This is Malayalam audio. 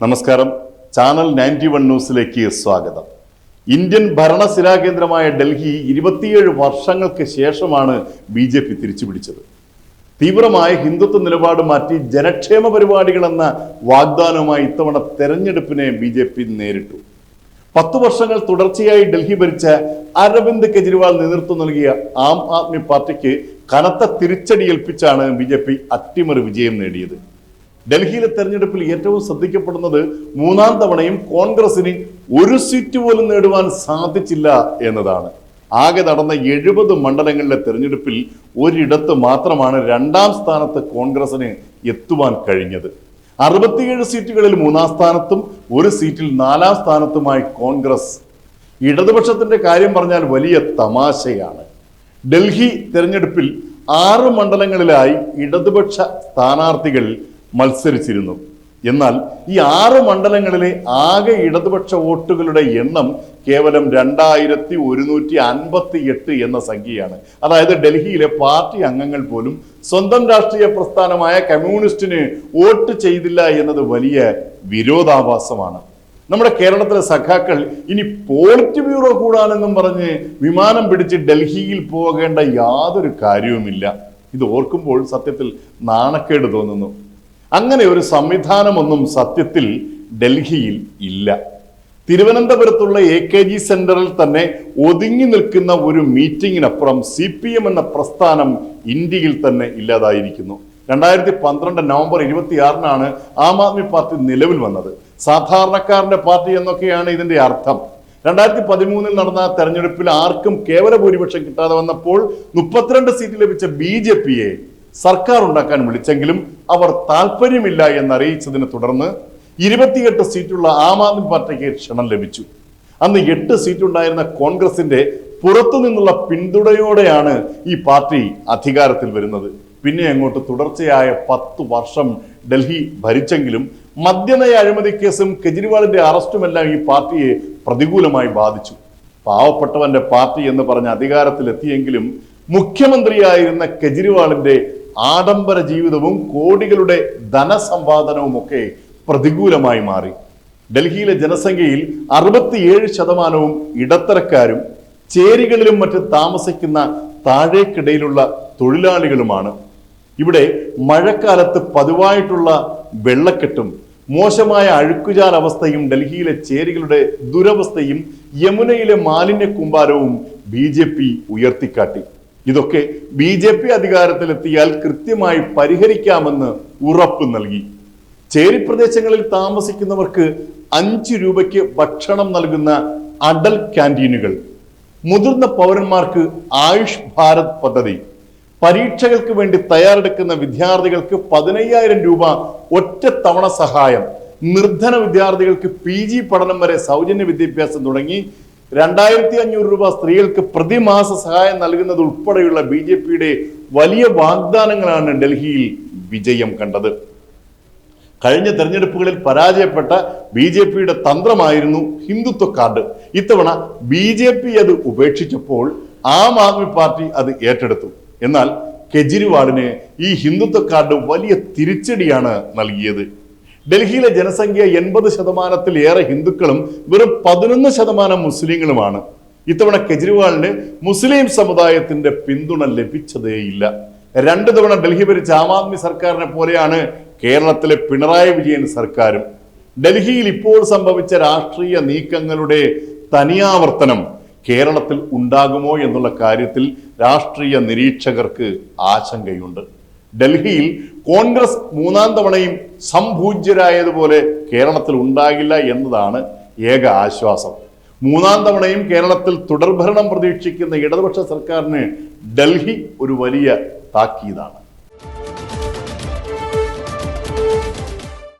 നമസ്കാരം. ചാനൽ നയന്റി വൺ ന്യൂസിലേക്ക് സ്വാഗതം. ഇന്ത്യൻ ഭരണസിരാകേന്ദ്രമായ ഡൽഹി ഇരുപത്തിയേഴ് വർഷങ്ങൾക്ക് ശേഷമാണ് ബി ജെ പി തിരിച്ചുപിടിച്ചത്. തീവ്രമായ ഹിന്ദുത്വ നിലപാട് മാറ്റി ജനക്ഷേമ പരിപാടികൾ എന്ന വാഗ്ദാനവുമായി ഇത്തവണ തെരഞ്ഞെടുപ്പിനെ ബി ജെ പി നേരിട്ടു. പത്തു വർഷങ്ങൾ തുടർച്ചയായി ഡൽഹി ഭരിച്ച അരവിന്ദ് കെജ്രിവാൾ നേതൃത്വം നൽകിയ ആം ആദ്മി പാർട്ടിക്ക് കനത്ത തിരിച്ചടി ഏൽപ്പിച്ചാണ് ബി ജെ പി അട്ടിമറി വിജയം നേടിയത്. ഡൽഹിയിലെ തെരഞ്ഞെടുപ്പിൽ ഏറ്റവും ശ്രദ്ധിക്കപ്പെടുന്നത് മൂന്നാം തവണയും കോൺഗ്രസിന് ഒരു സീറ്റ് പോലും നേടുവാൻ സാധിച്ചില്ല എന്നതാണ്. ആകെ നടന്ന എഴുപത് മണ്ഡലങ്ങളിലെ തെരഞ്ഞെടുപ്പിൽ ഒരിടത്ത് മാത്രമാണ് രണ്ടാം സ്ഥാനത്ത് കോൺഗ്രസിന് എത്തുവാൻ കഴിഞ്ഞത്. അറുപത്തിയേഴ് സീറ്റുകളിൽ മൂന്നാം സ്ഥാനത്തും ഒരു സീറ്റിൽ നാലാം സ്ഥാനത്തുമായി കോൺഗ്രസ്. ഇടതുപക്ഷത്തിന്റെ കാര്യം പറഞ്ഞാൽ വലിയ തമാശയാണ്. ഡൽഹി തെരഞ്ഞെടുപ്പിൽ ആറ് മണ്ഡലങ്ങളിലായി ഇടതുപക്ഷ സ്ഥാനാർത്ഥികൾ മത്സരിച്ചിരുന്നു. എന്നാൽ ഈ ആറ് മണ്ഡലങ്ങളിലെ ആകെ ഇടതുപക്ഷ വോട്ടുകളുടെ എണ്ണം കേവലം രണ്ടായിരത്തി ഒരുന്നൂറ്റി അൻപത്തി എട്ട് എന്ന സംഖ്യയാണ്. അതായത് ഡൽഹിയിലെ പാർട്ടി അംഗങ്ങൾ പോലും സ്വന്തം രാഷ്ട്രീയ പ്രസ്ഥാനമായ കമ്മ്യൂണിസ്റ്റിന് വോട്ട് ചെയ്തില്ല എന്നത് വലിയ വിരോധാഭാസമാണ്. നമ്മുടെ കേരളത്തിലെ സഖാക്കൾ ഇനി പോളിറ്റ് ബ്യൂറോ കൂടാനെന്നും പറഞ്ഞ് വിമാനം പിടിച്ച് ഡൽഹിയിൽ പോകേണ്ട യാതൊരു കാര്യവുമില്ല. ഇത് ഓർക്കുമ്പോൾ സത്യത്തിൽ നാണക്കേട് തോന്നുന്നു. അങ്ങനെ ഒരു സംവിധാനമൊന്നും സത്യത്തിൽ ഡൽഹിയിൽ ഇല്ല. തിരുവനന്തപുരത്തുള്ള എ കെ ജി സെന്ററിൽ തന്നെ ഒതുങ്ങി നിൽക്കുന്ന ഒരു മീറ്റിംഗിനപ്പുറം സി പി എം എന്ന പ്രസ്ഥാനം ഇന്ത്യയിൽ തന്നെ ഇല്ലാതായിരിക്കുന്നു. രണ്ടായിരത്തി പന്ത്രണ്ട് നവംബർ ഇരുപത്തിയാറിനാണ് ആം ആദ്മി പാർട്ടി നിലവിൽ വന്നത്. സാധാരണക്കാരന്റെ പാർട്ടി എന്നൊക്കെയാണ് ഇതിന്റെ അർത്ഥം. രണ്ടായിരത്തി പതിമൂന്നിൽ നടന്ന തെരഞ്ഞെടുപ്പിൽ ആർക്കും കേവല ഭൂരിപക്ഷം കിട്ടാതെ വന്നപ്പോൾ മുപ്പത്തിരണ്ട് സീറ്റ് ലഭിച്ച ബി സർക്കാർ ഉണ്ടാക്കാൻ വിളിച്ചെങ്കിലും അവർ താല്പര്യമില്ല എന്നറിയിച്ചതിനെ തുടർന്ന് ഇരുപത്തിയെട്ട് സീറ്റുള്ള ആം ആദ്മി പാർട്ടിക്ക് ക്ഷണം ലഭിച്ചു. അന്ന് എട്ട് സീറ്റുണ്ടായിരുന്ന കോൺഗ്രസിന്റെ പുറത്തു നിന്നുള്ള പിന്തുണയോടെയാണ് ഈ പാർട്ടി അധികാരത്തിൽ വരുന്നത്. പിന്നെ അങ്ങോട്ട് തുടർച്ചയായ പത്ത് വർഷം ഡൽഹി ഭരിച്ചെങ്കിലും മദ്യനയ അഴിമതി കേസും കെജ്രിവാളിന്റെ അറസ്റ്റുമെല്ലാം ഈ പാർട്ടിയെ പ്രതികൂലമായി ബാധിച്ചു. പാവപ്പെട്ടവന്റെ പാർട്ടി എന്ന് പറഞ്ഞ് അധികാരത്തിലെത്തിയെങ്കിലും മുഖ്യമന്ത്രിയായിരുന്ന കെജ്രിവാളിന്റെ ആഡംബര ജീവിതവും കോടികളുടെ ധനസമ്പാദനവും ഒക്കെ പ്രതികൂലമായി മാറി. ഡൽഹിയിലെ ജനസംഖ്യയിൽ അറുപത്തിയേഴ് ശതമാനവും ഇടത്തരക്കാരും ചേരികളിലും മറ്റ് താമസിക്കുന്ന താഴേക്കിടയിലുള്ള തൊഴിലാളികളുമാണ്. ഇവിടെ മഴക്കാലത്ത് പതിവായിട്ടുള്ള വെള്ളക്കെട്ടും മോശമായ അഴുക്കുചാൽ അവസ്ഥയും ഡൽഹിയിലെ ചേരികളുടെ ദുരവസ്ഥയും യമുനയിലെ മാലിന്യ കുമ്പാരവും ബി ജെ പി ഉയർത്തിക്കാട്ടി. ഇതൊക്കെ ബി ജെ പി അധികാരത്തിലെത്തിയാൽ കൃത്യമായി പരിഹരിക്കാമെന്ന് ഉറപ്പ് നൽകി. ചേരി പ്രദേശങ്ങളിൽ താമസിക്കുന്നവർക്ക് അഞ്ച് രൂപയ്ക്ക് ഭക്ഷണം നൽകുന്ന അടൽ ക്യാന്റീനുകൾ. മുതിർന്ന പൗരന്മാർക്ക് ആയുഷ് ഭാരത് പദ്ധതി. പരീക്ഷകൾക്ക് വേണ്ടി തയ്യാറെടുക്കുന്ന വിദ്യാർത്ഥികൾക്ക് പതിനയ്യായിരം രൂപ ഒറ്റ തവണ സഹായം. നിർധന വിദ്യാർത്ഥികൾക്ക് പി ജി പഠനം വരെ സൗജന്യ വിദ്യാഭ്യാസം തുടങ്ങി. രണ്ടായിരത്തി അഞ്ഞൂറ് രൂപ സ്ത്രീകൾക്ക് പ്രതിമാസ സഹായം നൽകുന്നത് ഉൾപ്പെടെയുള്ള ബി ജെ പിയുടെ വലിയ വാഗ്ദാനങ്ങളാണ് ഡൽഹിയിൽ വിജയം കണ്ടത്. കഴിഞ്ഞ തെരഞ്ഞെടുപ്പുകളിൽ പരാജയപ്പെട്ട ബി ജെ പിയുടെ തന്ത്രമായിരുന്നു ഹിന്ദുത്വ കാർഡ്. ഇത്തവണ ബി ജെ പി അത് ഉപേക്ഷിച്ചപ്പോൾ ആം ആദ്മി പാർട്ടി അത് ഏറ്റെടുത്തു. എന്നാൽ കെജ്രിവാളിന് ഈ ഹിന്ദുത്വ കാർഡ് വലിയ തിരിച്ചടിയാണ് നൽകിയത്. ഡൽഹിയിലെ ജനസംഖ്യ എൺപത് ശതമാനത്തിലേറെ ഹിന്ദുക്കളും വെറും പതിനൊന്ന് ശതമാനം മുസ്ലിങ്ങളുമാണ്. ഇത്തവണ കെജ്രിവാളിന് മുസ്ലിം സമുദായത്തിന്റെ പിന്തുണ ലഭിച്ചതേയില്ല. രണ്ടു തവണ ഡൽഹി ഭരിച്ച ആം ആദ്മി സർക്കാരിനെ പോലെയാണ് കേരളത്തിലെ പിണറായി വിജയൻ സർക്കാരും. ഡൽഹിയിൽ ഇപ്പോൾ സംഭവിച്ച രാഷ്ട്രീയ നീക്കങ്ങളുടെ തനിയാവർത്തനം കേരളത്തിൽ ഉണ്ടാകുമോ എന്നുള്ള കാര്യത്തിൽ രാഷ്ട്രീയ നിരീക്ഷകർക്ക് ആശങ്കയുണ്ട്. ഡൽഹിയിൽ കോൺഗ്രസ് മൂന്നാം തവണയും സംപൂജ്യരായതുപോലെ കേരളത്തിൽ ഉണ്ടാകില്ല എന്നതാണ് ഏക ആശ്വാസം. മൂന്നാം തവണയും കേരളത്തിൽ തുടർഭരണം പ്രതീക്ഷിക്കുന്ന ഇടതുപക്ഷ സർക്കാരിന് ഡൽഹി ഒരു വലിയ താക്കീതാണ്.